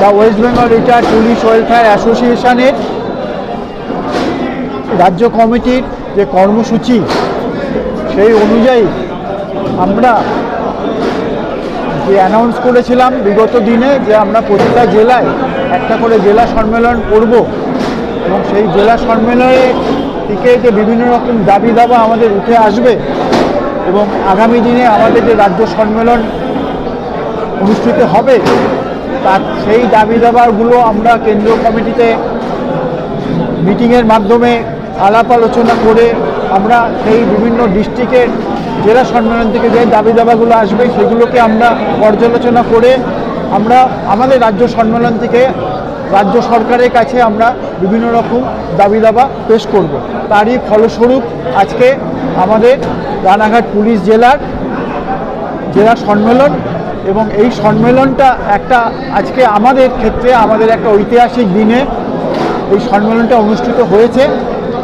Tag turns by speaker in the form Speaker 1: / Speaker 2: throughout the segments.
Speaker 1: The West Bengal retired police welfare অ্যাসোসিয়েশনের রাজ্য কমিটির যে কর্মসূচি, সেই অনুযায়ী আমরা যে অ্যানাউন্স করেছিলাম বিগত দিনে যে আমরা প্রতিটা জেলায় একটা করে জেলা সম্মেলন করব এবং সেই জেলা সম্মেলনে থেকে যে বিভিন্ন রকম দাবি দাবা আমাদের উঠে আসবে এবং আগামী দিনে আমাদের যে রাজ্য সম্মেলন অনুষ্ঠিত হবে তার সেই দাবি দাবাগুলো আমরা কেন্দ্রীয় কমিটিতে মিটিংয়ের মাধ্যমে আলাপ আলোচনা করে আমরা সেই বিভিন্ন ডিস্ট্রিক্টের জেলা সম্মেলন থেকে যে দাবি দাবাগুলো আসবে সেগুলোকে আমরা পর্যালোচনা করে আমরা আমাদের রাজ্য সম্মেলন থেকে রাজ্য সরকারের কাছে আমরা বিভিন্ন রকম দাবি দাবা পেশ করব। তারই ফলস্বরূপ আজকে আমাদের রানাঘাট পুলিশ জেলার জেলা সম্মেলন এবং এই সম্মেলনটা একটা আজকে আমাদের ক্ষেত্রে, আমাদের একটা ঐতিহাসিক দিনে এই সম্মেলনটা অনুষ্ঠিত হয়েছে।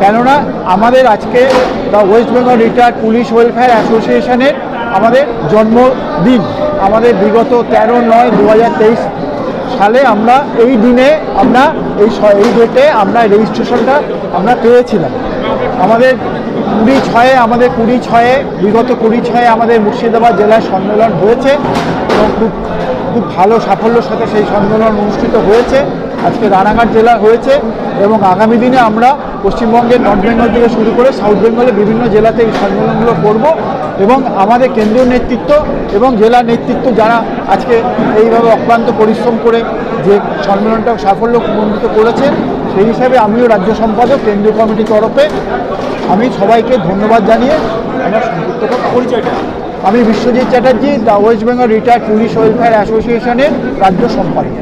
Speaker 1: কেননা আমাদের আজকে the West Bengal retired police welfare অ্যাসোসিয়েশনের আমাদের জন্মদিন। আমাদের বিগত তেরো নয় দু সালে আমরা এই দিনে আমরা এই এই ডেটে আমরা রেজিস্ট্রেশনটা আমরা পেয়েছিলাম। আমাদের কুড়ি ছয়ে, আমাদের কুড়ি ছয়ে, বিগত কুড়ি ছয়ে আমাদের মুর্শিদাবাদ জেলায় সম্মেলন হয়েছে এবং খুব খুব ভালো সাফল্যের সাথে সেই সম্মেলন অনুষ্ঠিত হয়েছে। আজকে রানাঘাট জেলা হয়েছে এবং আগামী দিনে আমরা পশ্চিমবঙ্গের নর্থ বেঙ্গল থেকে শুরু করে সাউথ বেঙ্গলের বিভিন্ন জেলাতে এই সম্মেলনগুলো করব এবং আমাদের কেন্দ্রীয় নেতৃত্ব এবং জেলা নেতৃত্ব যারা আজকে এইভাবে অক্লান্ত পরিশ্রম করে যে সম্মেলনটা সাফল্যমণ্ডিত করেছে সেই হিসাবে আমিও রাজ্য সম্পাদক কেন্দ্রীয় কমিটির তরফে আমি সবাইকে ধন্যবাদ জানিয়ে আমার সংযুক্ততা পরিচয়টা? আমি Biswajit Chatterjee the West Bengal retired police welfare অ্যাসোসিয়েশনের রাজ্য সম্পাদক।